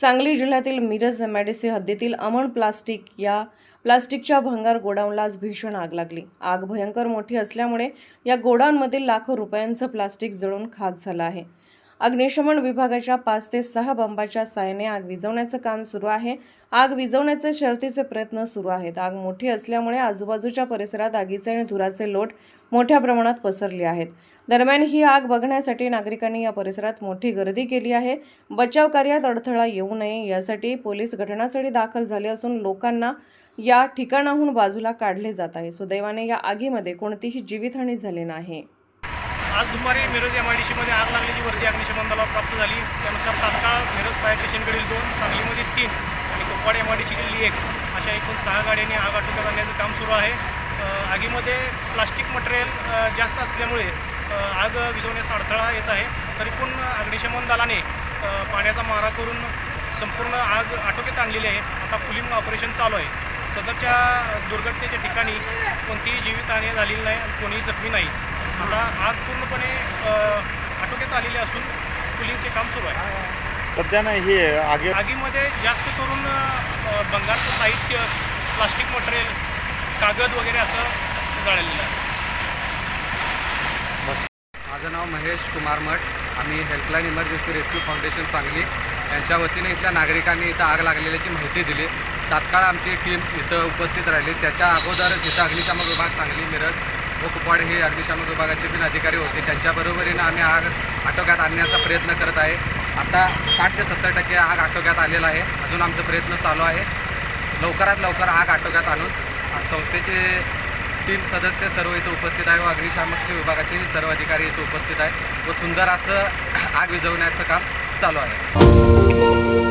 सांगली जिल्ह्यातील मिरज एमआयडीसी हद्दीतील अमन प्लास्टिक या प्लास्टिकच्या भंगार गोडाऊनला आज भीषण आग लागली. आग भयंकर मोठी असल्यामुळे या गोडाऊनमधील लाखो रुपयांचं प्लास्टिक जळून खाक झालं आहे. अग्निशमन विभागाच्या पाच ते सहा बंबाच्या साहाय्याने आग विझवण्याचं काम सुरू आहे. आग विझवण्याचे शर्तीचे प्रयत्न सुरू आहेत. आग मोठी असल्यामुळे आजूबाजूच्या परिसरात आगीचे आणि धुराचे लोट मोठ्या प्रमाणात पसरले आहेत. दरम्यान ही आग बघण्यासाठी नागरिकांनी या परिसरात मोठी गर्दी केली आहे. बचाव कार्यात अडथळा येऊ नये यासाठी पोलीस घटनास्थळी दाखल झाले असून लोकांना या ठिकाणाहून बाजूला काढले जात आहे. सुदैवाने या आगीमध्ये कोणतीही जीवितहानी झाली नाही. आज दुपारी मिरज एम आय डी सीमध्ये आग लागल्याची वर्दी अग्निशमन दलाला प्राप्त झाली. त्यानुसार तात्काळ मिरज फायर स्टेशनकडील दोन सांगलीमध्ये तीन आणि कुपवाड एम आय डी सीकडील एक अशा एकूण सहा गाड्यांनी आग आटोक्यात आणण्याचं काम सुरू आहे. आगीमध्ये प्लास्टिक मटेरियल जास्त असल्यामुळे आग विझवण्यास अडथळा येत आहे. तरी पण अग्निशमन दलाने पाण्याचा मारा करून संपूर्ण आग आटोक्यात आणलेली आहे. आता कुलिंग ऑपरेशन चालू आहे. सदरच्या दुर्घटनेच्या ठिकाणी कोणतीही जीवितहानी झालेली नाही आणि कोणीही जखमी नाही. आता आग पूर्णपणे आटोक्यात आलेली असून कुलिंगचे काम सुरू आहे. सध्या ना हे आगे आगीमध्ये जास्त करून बंगालचं साहित्य प्लास्टिक मटेरियल कागद वगैरे असं जळलेलं आहे. माझं नाव महेश कुमार मठ. आम्ही helpline emergency rescue foundation Sangli. यांच्या वतीने इथल्या नागरिकांनी इथं आग लागलेल्याची माहिती दिली. तात्काळ आमची टीम इथं उपस्थित राहिली. त्याच्या अगोदरच इथं अग्निशामक विभाग सांगली मिरज व कुपवाड हे अग्निशामक विभागाचे पण अधिकारी होते. त्यांच्याबरोबरीनं आम्ही आग आटोक्यात आणण्याचा प्रयत्न करत आहे. आता साठ ते सत्तर टक्के आग आटोक्यात आलेला आहे. अजून आमचा प्रयत्न चालू आहे. लवकरात लवकर आग आटोक्यात आणून संस्थेचे टीम सदस्य सर्व इथं उपस्थित आहे व अग्निशामकचे विभागाचे सर्व अधिकारी इथं उपस्थित आहे व सुंदर असं आग विझवण्याचं काम चालू आहे.